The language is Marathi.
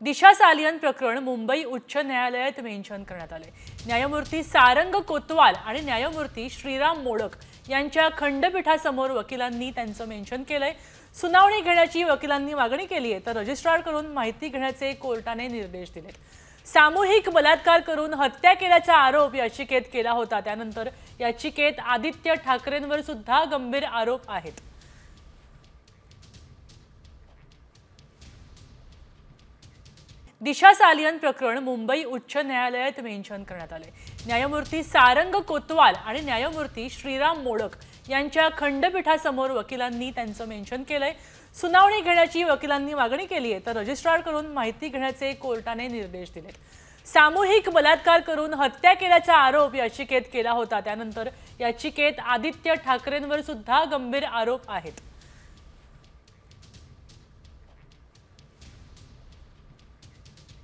दिशा सालियन प्रकरण मुंबई उच्च न्यायालयात मेन्शन करण्यात आले न्यायमूर्ती सारंग कोतवाल आणि न्यायमूर्ती श्रीराम मोडक यांच्या खंडपीठासमोर वकिलांनी त्यांचं मेन्शन केलंय. सुनावणी घेण्याची वकिलांनी मागणी केली आहे तर रजिस्ट्रारकडून माहिती घेण्याचे कोर्टाने निर्देश दिले सामूहिक बलात्कार करून हत्या केल्याचा आरोप याचिकेत केला होता. त्यानंतर याचिकेत आदित्य ठाकरेंवर सुद्धा गंभीर आरोप आहेत. दिशा सालियन प्रकरण मुंबई उच्च न्यायालयात मेन्शन करण्यात आले न्यायमूर्ती सारंग कोतवाल आणि न्यायमूर्ती श्रीराम मोडक यांच्या खंडपीठासमोर वकिलांनी त्यांचं मेन्शन केलंय. सुनावणी घेण्याची वकिलांनी मागणी केली आहे तर रजिस्ट्रार करून माहिती घेण्याचे कोर्टाने निर्देश दिले सामूहिक बलात्कार करून हत्या केल्याचा आरोप याचिकेत केला होता. त्यानंतर याचिकेत आदित्य ठाकरेंवर सुद्धा गंभीर आरोप आहेत.